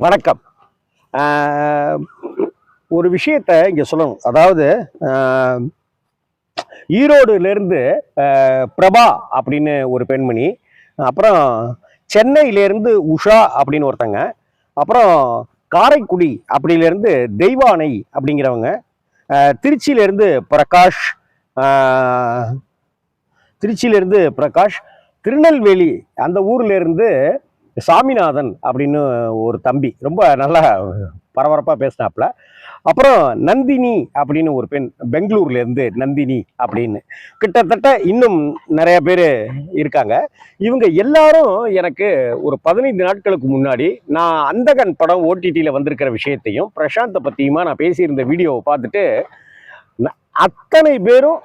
வணக்கம். ஒரு விஷயத்தை இங்கே சொல்லணும். அதாவது ஈரோடுலேருந்து பிரபா அப்படின்னு ஒரு பெண்மணி அப்புறம் சென்னையிலேருந்து உஷா அப்படின்னு ஒருத்தங்க அப்புறம் காரைக்குடி அப்படிலேருந்து தெய்வானை அப்படிங்கிறவங்க திருச்சியிலேருந்து பிரகாஷ் திருச்சியிலேருந்து பிரகாஷ் திருநெல்வேலி அந்த ஊர்லேருந்து சாமிநாதன் அப்படின்னு ஒரு தம்பி ரொம்ப நல்லா பரபரப்பாக பேசினாப்புல. அப்புறம் நந்தினி அப்படின்னு ஒரு பெண் பெங்களூர்லேருந்து நந்தினி அப்படின்னு. கிட்டத்தட்ட இன்னும் நிறைய பேர் இருக்காங்க. இவங்க எல்லாரும் எனக்கு ஒரு பதினைந்து நாட்களுக்கு முன்னாடி நான் அந்தகன் படம் ஓடிடியில் வந்திருக்கிற விஷயத்தையும் பிரசாந்தை பற்றியுமா நான் பேசியிருந்த வீடியோவை பார்த்துட்டு அத்தனை பேரும்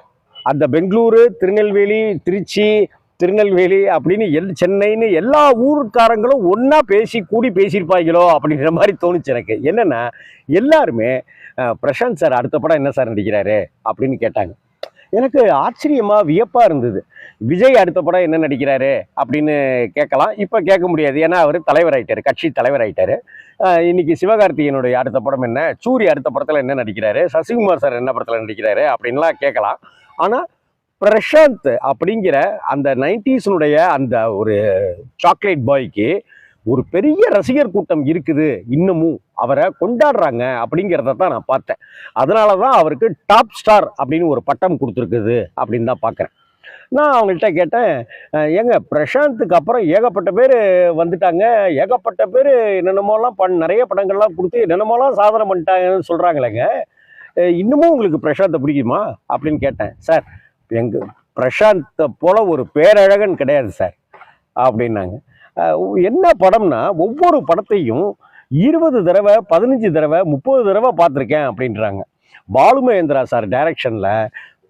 அந்த பெங்களூரு திருநெல்வேலி திருச்சி திருநெல்வேலி அப்படின்னு எல் சென்னைன்னு எல்லா ஊருக்காரங்களும் ஒன்றா பேசி கூடி பேசியிருப்பாங்களோ அப்படிங்கிற மாதிரி தோணுச்சு எனக்கு. என்னென்னா எல்லாருமே பிரசாந்த் சார் அடுத்த படம் என்ன சார் நடிக்கிறாரு அப்படின்னு கேட்டாங்க. எனக்கு ஆச்சரியமாக வியப்பாக இருந்தது. விஜய் அடுத்த படம் என்ன நடிக்கிறாரு அப்படின்னு கேட்கலாம். இப்போ கேட்க முடியாது. ஏன்னா அவர் தலைவர் ஆகிட்டார் கட்சி தலைவர் ஆகிட்டார் இன்னைக்கு சிவகார்த்திகேயனுடைய அடுத்த படம் என்ன சூரி அடுத்த படத்தில் என்ன நடிக்கிறாரு சசிகுமார் சார் என்ன படத்தில் நடிக்கிறாரு அப்படின்லாம் கேட்கலாம். ஆனால் பிரசாந்த் அப்படிங்கிற அந்த நைன்டிஸினுடைய அந்த ஒரு சாக்லேட் பாய்க்கு ஒரு பெரிய ரசிகர் கூட்டம் இருக்குது. இன்னமும் அவரை கொண்டாடுறாங்க அப்படிங்கிறத தான் நான் பார்த்தேன். அதனால தான் அவருக்கு டாப் ஸ்டார் அப்படின்னு ஒரு பட்டம் கொடுத்துருக்குது அப்படின்னு தான் பார்க்குறேன். நான் அவங்கள்ட்ட கேட்டேன் ஏங்க பிரசாந்துக்கு அப்புறம் ஏகப்பட்ட பேர் வந்துட்டாங்க. ஏகப்பட்ட பேர் என்னென்னமோலாம் பண் நிறைய படங்கள்லாம் கொடுத்து என்னென்னமோலாம் சாதனை பண்ணிட்டாங்கன்னு சொல்கிறாங்களேங்க இன்னமும் உங்களுக்கு பிரசாந்தை பிடிக்குமா? அப்படின்னு கேட்டேன் சார் எங்கள் பிரசாந்தை போல ஒரு பேரழகன் கிடையாது சார் அப்படின்னாங்க. என்ன படம்னா ஒவ்வொரு படத்தையும் இருபது தடவை பதினஞ்சு தடவை முப்பது தடவை பார்த்துருக்கேன் அப்படின்றாங்க. பாலுமகேந்திரா சார் டைரக்ஷனில்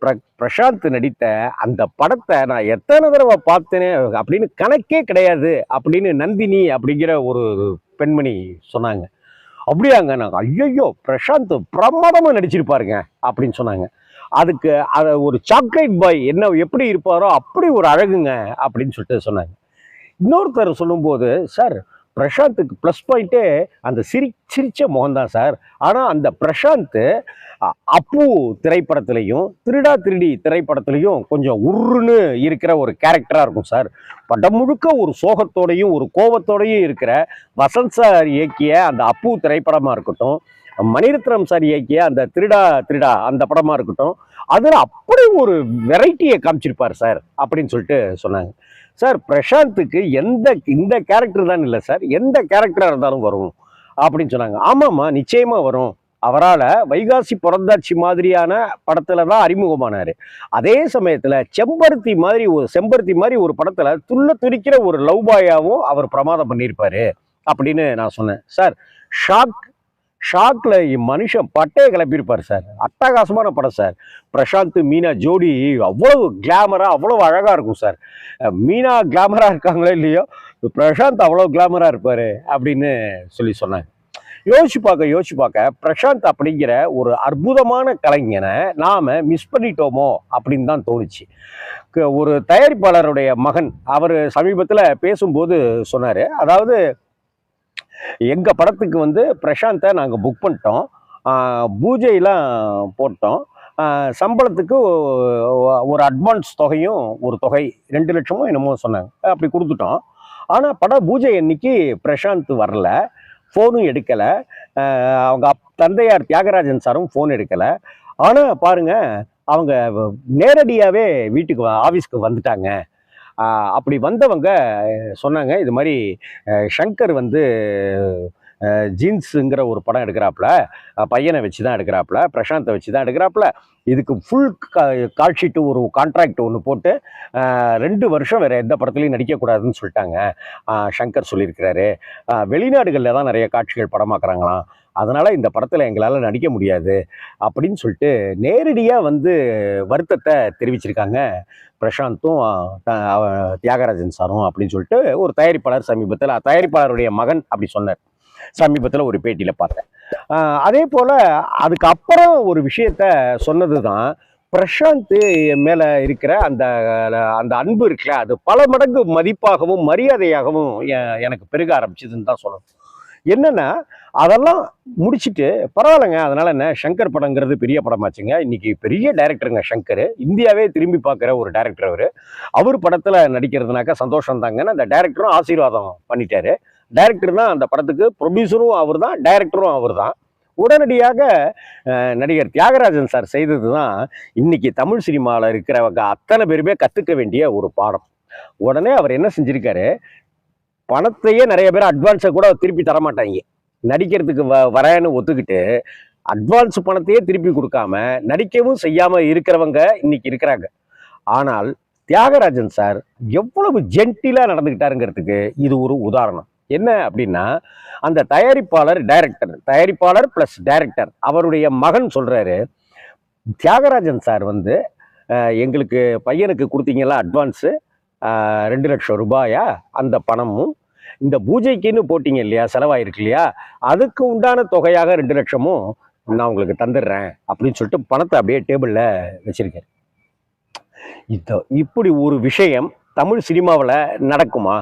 பிர பிரசாந்த் நடித்த அந்த படத்தை நான் எத்தனை தடவை பார்த்தேனே அப்படின்னு கணக்கே கிடையாது அப்படின்னு நந்தினி அப்படிங்கிற ஒரு பெண்மணி சொன்னாங்க. அப்படியாங்க நாங்கள் ஐயோ பிரசாந்த் பிரமாதமாக நடிச்சிருப்பாருங்க அப்படின்னு சொன்னாங்க. அதுக்கு அதை ஒரு சாக்லேட் பாய் என்ன எப்படி இருப்பாரோ அப்படி ஒரு அழகுங்க அப்படின்னு சொல்லிட்டு சொன்னாங்க. இன்னொருத்தர் சொல்லும்போது சார் பிரசாந்த்துக்கு ப்ளஸ் பாயிண்ட்டே அந்த சிரி சிரித்த முகம்தான் சார். ஆனால் அந்த பிரசாந்த் அப்பு திரைப்படத்துலையும் திருடா திருடி திரைப்படத்துலையும் கொஞ்சம் உருன்னு இருக்கிற ஒரு கேரக்டராக இருக்கும் சார். படம் முழுக்க ஒரு சோகத்தோடையும் ஒரு கோபத்தோடையும் இருக்கிற வசந்த் சார் இயக்கிய அந்த அப்பு திரைப்படமாக இருக்கட்டும் மணிரத்னம் சார் இயக்கிய அந்த திருடா திருடா அந்த படமாக இருக்கட்டும் அதில் அப்படி ஒரு வெரைட்டியை காமிச்சிருப்பார் சார் அப்படின்னு சொல்லிட்டு சொன்னாங்க. சார் பிரசாந்துக்கு எந்த இந்த கேரக்டர் தான் இல்லை சார் எந்த கேரக்டராக இருந்தாலும் வரும் அப்படின்னு சொன்னாங்க. ஆமாம்மா நிச்சயமாக வரும். அவரால் வைகாசி புறந்தாட்சி மாதிரியான படத்தில் தான் அறிமுகமானார். அதே சமயத்தில் செம்பருத்தி மாதிரி ஒரு செம்பருத்தி மாதிரி ஒரு படத்தில் துள்ள துடிக்கிற ஒரு லவ் பாயாகவும் அவர் பிரமாதம் பண்ணியிருப்பார் அப்படின்னு நான் சொன்னேன். சார் ஷாக் ஷாக்கில் மனுஷன் பட்டையை கிளப்பியிருப்பார் சார். அட்டகாசமான படம் சார். பிரசாந்த் மீனா ஜோடி அவ்வளவு கிளாமராக அவ்வளோ அழகாக இருக்கும் சார். மீனா கிளாமராக இருக்காங்களோ இல்லையோ பிரசாந்த் அவ்வளோ கிளாமராக இருப்பார் அப்படின்னு சொல்லி சொன்னாங்க யோசிச்சு பார்க்க யோசிச்சு பார்க்க பிரசாந்த் அப்படிங்கிற ஒரு அற்புதமான கலைஞனை நாம் மிஸ் பண்ணிட்டோமோ அப்படின்னு தான் தோணுச்சு. க- ஒரு தயாரிப்பாளருடைய மகன் அவர் சமீபத்தில் பேசும்போது சொன்னார். அதாவது எங்கள் படத்துக்கு வந்து பிரசாந்தை நாங்கள் புக் பண்ணிட்டோம். பூஜையெல்லாம் போட்டோம். சம்பளத்துக்கு ஒரு அட்வான்ஸ் தொகையும் ஒரு தொகை ரெண்டு லட்சமோ என்னமோ சொன்னாங்க. அப்படி கொடுத்துட்டோம். ஆனால் படம் பூஜை அன்னைக்கு பிரசாந்த் வரல. ஃபோனும் எடுக்கலை. அவங்க அப் தந்தையார் தியாகராஜன் சாரும் ஃபோன் எடுக்கலை. ஆனால் பாருங்கள் அவங்க நேரடியாகவே வீட்டுக்கு வ- ஆஃபீஸ்க்கு வந்துட்டாங்க. அப்படி வந்தவங்க சொன்னாங்க. இது மாதிரி சங்கர் ஷங்கர் வந்து ஜீன்ஸுங்கிற ஒரு படம் எடுக்கிறாப்புல. பையனை வச்சு தான் எடுக்கிறாப்புல. பிரசாந்தை வச்சு தான் எடுக்கிறாப்புல. இதுக்கு ஃபுல் கால் ஷீட்டு ஒரு கான்ட்ராக்ட் ஒன்று போட்டு ரெண்டு வருஷம் வேறு எந்த படத்துலையும் நடிக்கக்கூடாதுன்னு சொல்லிட்டாங்க. சங்கர் ஷங்கர் சொல்லியிருக்கிறாரு வெளிநாடுகளில் தான் நிறைய காட்சிகள் படமாக்குறாங்களாம். அதனால் இந்த படத்தில் எங்களால் நடிக்க முடியாது அப்படின்னு சொல்லிட்டு நேரடியாக வந்து வருத்தத்தை தெரிவிச்சிருக்காங்க பிரசாந்தும் தியாகராஜன் சாரும் அப்படின்னு சொல்லிட்டு ஒரு தயாரிப்பாளர் சமீபத்தில் தயாரிப்பாளருடைய மகன் அப்படி சொன்னார். சமீபத்தில் ஒரு பேட்டியில் பார்த்தேன். அதே போல் அதுக்கப்புறம் ஒரு விஷயத்த சொன்னது தான் பிரசாந்த் மேலே இருக்கிற அந்த அந்த அன்பு இருக்குல்ல அது பல மடங்கு மதிப்பாகவும் மரியாதையாகவும் எனக்கு பெருக ஆரம்பிச்சதுன்னு தான் சொல்லணும். என்னென்னா அதெல்லாம் முடிச்சிட்டு பரவாயில்லைங்க அதனால் என்ன சங்கர் படங்கிறது பெரிய படமாச்சுங்க. இன்றைக்கி பெரிய டைரக்டருங்க சங்கர். இந்தியாவே திரும்பி பார்க்குற ஒரு டைரக்டர் அவர். அவர் படத்தில் நடிக்கிறதுனாக்கா சந்தோஷம் தாங்கன்னு அந்த டைரக்டரும் ஆசீர்வாதம் பண்ணிட்டாரு. டைரக்டர் தான் அந்த படத்துக்கு ப்ரொடியூசரும் அவர் தான் டைரக்டரும் அவர் தான் உடனடியாக நடிகர் தியாகராஜன் சார் செய்தது தான் இன்னைக்கு தமிழ் சினிமாவில் இருக்கிறவங்க அத்தனை பேருமே கற்றுக்க வேண்டிய ஒரு பாடம். உடனே அவர் என்ன செஞ்சிருக்காரு? பணத்தையே நிறைய பேர் அட்வான்ஸை கூட திருப்பி தர மாட்டாங்க நடிக்கிறதுக்கு வ வரேன்னு ஒத்துக்கிட்டு அட்வான்ஸ் பணத்தையே திருப்பி கொடுக்காம நடிக்கவும் செய்யாமல் இருக்கிறவங்க இன்னைக்கு இருக்கிறாங்க. ஆனால் தியாகராஜன் சார் எவ்வளவு ஜென்டிலாக நடந்துக்கிட்டாருங்கிறதுக்கு இது ஒரு உதாரணம். என்ன அப்படின்னா அந்த தயாரிப்பாளர் டைரக்டர் தயாரிப்பாளர் ப்ளஸ் டைரக்டர் அவருடைய மகன் சொல்கிறாரு தியாகராஜன் சார் வந்து எங்களுக்கு பையனுக்கு கொடுத்தீங்களா அட்வான்ஸு ரெண்டு லட்சம் ரூபாயா? அந்த பணமும் இந்த பூஜைக்குன்னு போட்டிங்க இல்லையா? செலவாயிருக்கு இல்லையா? அதுக்கு உண்டான தொகையாக ரெண்டு லட்சமும் நான் உங்களுக்கு தந்துடுறேன் அப்படின்னு சொல்லிட்டு பணத்தை அப்படியே டேபிளில் வச்சுருக்கேன் இதோ இப்படி ஒரு விஷயம் தமிழ் சினிமாவில் நடக்குமா?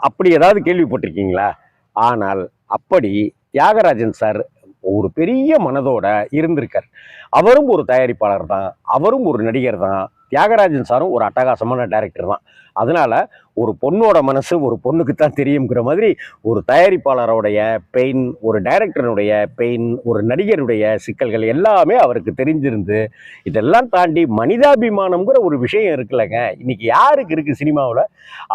அப்படி ஏதாவது கேள்விப்பட்டிருக்கீங்களா? ஆனால் அப்படி தியாகராஜன் சார் ஒரு பெரிய மனதோட இருந்திருக்கார். அவரும் ஒரு தயாரிப்பாளர் தான் அவரும் ஒரு நடிகர் தான் தியாகராஜன் சாரும் ஒரு அட்டகாசமான டேரக்டர் தான். அதனால் ஒரு பொண்ணோட மனசு ஒரு பொண்ணுக்கு தான் தெரியுங்கிற மாதிரி ஒரு தயாரிப்பாளருடைய பெயின் ஒரு டைரக்டருடைய பெயின் ஒரு நடிகருடைய சிக்கல்கள் எல்லாமே அவருக்கு தெரிஞ்சிருந்து இதெல்லாம் தாண்டி மனிதாபிமானம்ங்கிற ஒரு விஷயம் இருக்குல்லங்க. இன்னைக்கு யாருக்கு இருக்குது சினிமாவில்?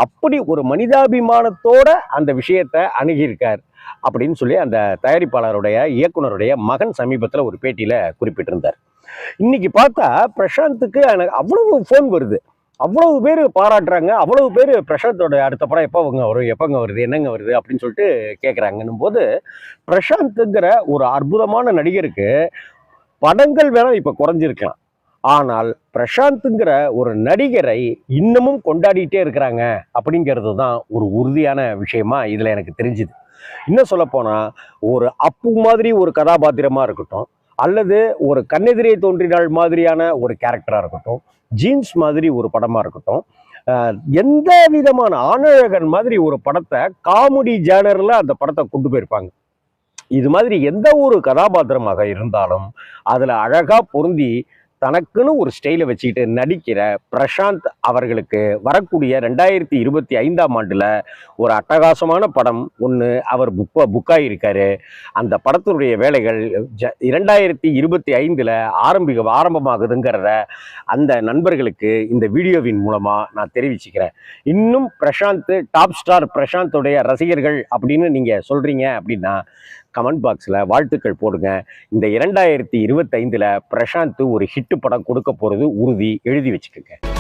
அப்படி ஒரு மனிதாபிமானத்தோட அந்த விஷயத்தை அணுகியிருக்கார் அப்படின்னு சொல்லி அந்த தயாரிப்பாளருடைய இயக்குனருடைய மகன் சமீபத்தில் ஒரு பேட்டியில் குறிப்பிட்டிருந்தார். இன்னைக்கு பார்த்தா பிரசாந்துக்கு எனக்கு அவ்வளவு ஃபோன் வருது. அவ்வளவு பேர் பாராட்டுறாங்க. அவ்வளவு பேர் பிரசாந்தோட அடுத்த படம் எப்போங்க வரும் எப்போங்க வருது என்னங்க வருது அப்படின்னு சொல்லிட்டு கேட்குறாங்கன்னும் போது பிரசாந்த்ங்கிற ஒரு அற்புதமான நடிகருக்கு படங்கள் வேணால் இப்போ குறைஞ்சிருக்கலாம். ஆனால் பிரசாந்த்ங்கிற ஒரு நடிகரை இன்னமும் கொண்டாடிட்டே இருக்கிறாங்க அப்படிங்கிறது தான் ஒரு உறுதியான விஷயமா இதில் எனக்கு தெரிஞ்சுது. இன்னும் சொல்லப்போனால் ஒரு அப்பு மாதிரி ஒரு கதாபாத்திரமாக இருக்கட்டும் அல்லது ஒரு கண்ணெதிரே தோன்றினாள் மாதிரியான ஒரு கேரக்டராக இருக்கட்டும் ஜீன்ஸ் மாதிரி ஒரு படமாக இருக்கட்டும் எந்த விதமான ஆணழகன் மாதிரி ஒரு படத்தை காமெடி ஜேனரில் அந்த படத்தை கொண்டு போயிருப்பாங்க. இது மாதிரி எந்த ஒரு கதாபாத்திரமாக இருந்தாலும் அதில் அழகாக பொருந்தி தனக்குன்னு ஒரு ஸ்டைலை வச்சுக்கிட்டு நடிக்கிற பிரசாந்த் அவர்களுக்கு வரக்கூடிய ரெண்டாயிரத்தி இருபத்தி ஐந்தாம் ஆண்டில் ஒரு அட்டகாசமான படம் ஒன்று அவர் புக் புக்காகியிருக்காரு அந்த படத்தினுடைய வேலைகள் ஜ இரண்டாயிரத்தி இருபத்தி ஐந்தில் ஆரம்பிக ஆரம்பமாகுதுங்கிறத அந்த நண்பர்களுக்கு இந்த வீடியோவின் மூலமாக நான் தெரிவிச்சுக்கிறேன். இன்னும் பிரசாந்த் டாப் ஸ்டார் பிரசாந்தோடைய ரசிகர்கள் அப்படின்னு நீங்கள் சொல்கிறீங்க அப்படின்னா கமெண்ட் பாக்ஸில் வாழ்த்துக்கள் போடுங்க. இந்த இரண்டாயிரத்தி இருபத்தைந்தில் பிரசாந்த் ஒரு ஹிட் படம் கொடுக்க போகிறது உறுதி. எழுதி வச்சுக்கோங்க.